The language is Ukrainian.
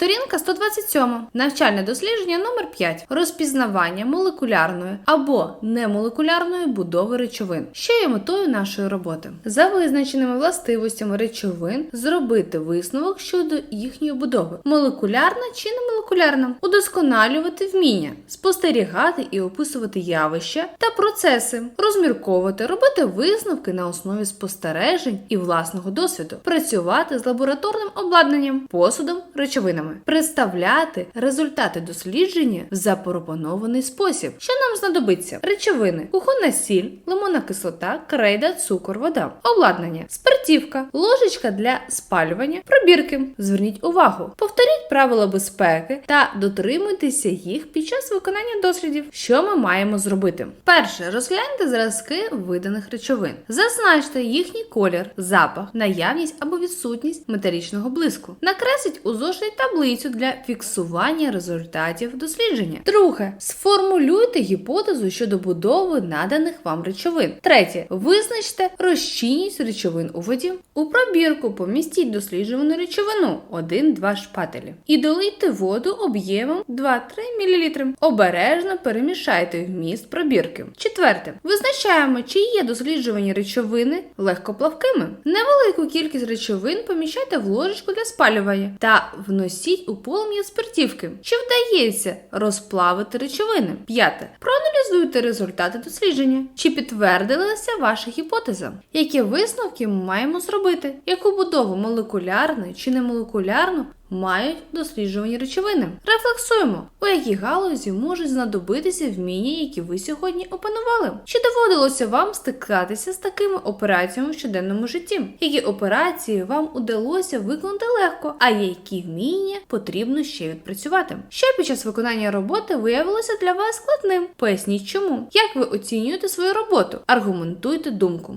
Сторінка 127. Навчальне дослідження номер 5. Розпізнавання молекулярної або немолекулярної будови речовин. Що є метою нашої роботи? За визначеними властивостями речовин зробити висновок щодо їхньої будови: молекулярна чи немолекулярна, удосконалювати вміння, спостерігати і описувати явища та процеси, розмірковувати, робити висновки на основі спостережень і власного досвіду, працювати з лабораторним обладнанням, посудом, речовинами, представляти результати дослідження в запропонований спосіб. Що нам знадобиться? Речовини, кухонна сіль, лимонна кислота, крейда, цукор, вода, обладнання, спиртівка, ложечка для спалювання, пробірки. Зверніть увагу, повторіть правила безпеки та дотримуйтеся їх під час виконання дослідів. Що ми маємо зробити? Перше, розгляньте зразки виданих речовин. Зазначте їхній колір, запах, наявність або відсутність металічного блиску. Накресліть у зошиті таблицю для фіксування результатів дослідження. Друге, сформулюйте гіпотезу щодо будови наданих вам речовин. Третє, визначте розчинність речовин у воді. У пробірку помістіть досліджувану речовину 1-2 шпателі і долийте воду об'ємом 2-3 мл. Обережно перемішайте вміст пробірки. Четверте, визначаємо, чи є досліджувані речовини легкоплавкими. Невелику кількість речовин поміщайте в ложечку для спалювання та вносіть у полум'я спиртівки. Чи вдається розплавити речовини? П'яте. Проаналізуйте результати дослідження. Чи підтвердилася ваша гіпотеза? Які висновки ми маємо зробити? Яку будову молекулярну чи немолекулярну мають досліджувані речовини? Рефлексуємо, у якій галузі можуть знадобитися вміння, які ви сьогодні опанували. Чи доводилося вам стикатися з такими операціями в щоденному житті? Які операції вам удалося виконати легко, а які вміння потрібно ще відпрацювати? Що під час виконання роботи виявилося для вас складним? Поясніть чому. Як ви оцінюєте свою роботу? Аргументуйте думку.